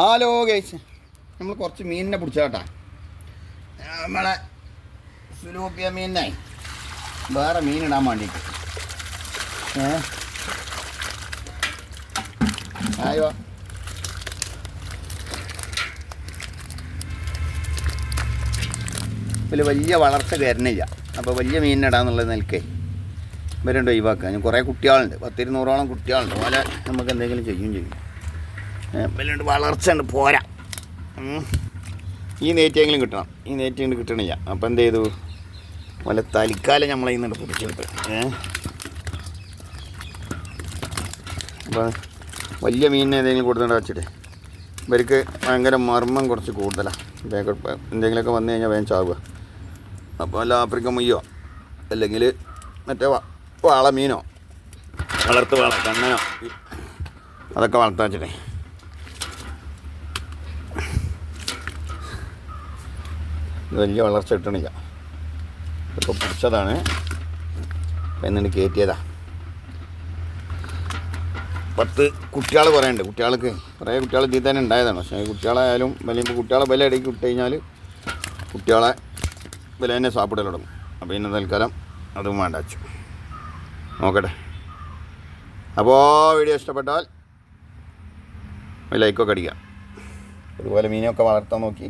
Hello guys നമ്മൾ കുറച്ച് മീനിനെ പിടിച്ചാട്ടാ നമ്മളെ സുലൂപ്പിയ മീനിനെ. വേറെ മീനിടാൻ വേണ്ടിയിട്ട്. ആയോ ഇതിൽ വലിയ വളർച്ച കയറുന്നില്ല. അപ്പോൾ വലിയ മീനിനിടാന്നുള്ള നിൽക്കേ ഇവരുണ്ട് ഞാൻ കുറേ കുട്ടികളുണ്ട്. പത്തിരുന്നൂറോളം കുട്ടികളുണ്ട്. പോലെ നമുക്ക് എന്തെങ്കിലും ചെയ്യും ചെയ്യും. ഇവരുണ്ട് വളർച്ച ഉണ്ട് പോരാ. ഈ നെറ്റെങ്കിലും കിട്ടണം. ഈ നെറ്റ് കൊണ്ട് കിട്ടണില്ല. അപ്പോൾ എന്ത് ചെയ്തു? പോലെ തലിക്കാലം നമ്മളെ ഇന്നുണ്ട് പിടിച്ചെടുത്ത്. അപ്പം വലിയ മീനിനെ ഏതെങ്കിലും കൊടുത്തിട്ട് വെച്ചിട്ട് ഇവർക്ക് ഭയങ്കര മർമ്മം കുറച്ച് കൂടുതലാണ് എന്തെങ്കിലുമൊക്കെ വന്നു കഴിഞ്ഞാൽ വേഗം ചാവുക. അപ്പോൾ വല്ല ആഫ്രിക്കൻ മുയ്യോ അല്ലെങ്കിൽ മറ്റേ വാള മീനോ വളർത്ത് വാള കണ്ണനോ അതൊക്കെ വളർത്താൻ വെച്ചിട്ടേ. വലിയ വളർച്ച കിട്ടണില്ല. ഇപ്പോൾ പിടിച്ചതാണ്. എന്നിട്ട് കയറ്റിയതാ പത്ത് കുട്ടികൾ കുറേ ഉണ്ട്. കുട്ടികൾക്ക് കുറേ കുട്ടികൾ ഇതിൽ തന്നെ ഉണ്ടായതാണ്. പക്ഷേ കുട്ടികളായാലും വലിയ കുട്ടികളെ വില ഇടയ്ക്ക് വിട്ട് കഴിഞ്ഞാൽ കുട്ടികളെ വില തന്നെ സാപ്പിടൽ തുടങ്ങും. അപ്പോൾ ഇന്ന് തൽക്കാലം അതും വേണ്ട വെച്ചു. നോക്കട്ടെ. അപ്പോൾ വീഡിയോ ഇഷ്ടപ്പെട്ടാൽ ലൈക്കൊക്കെ അടിക്കാം അതുപോലെ മീനൊക്കെ വളർത്താൻ നോക്കി.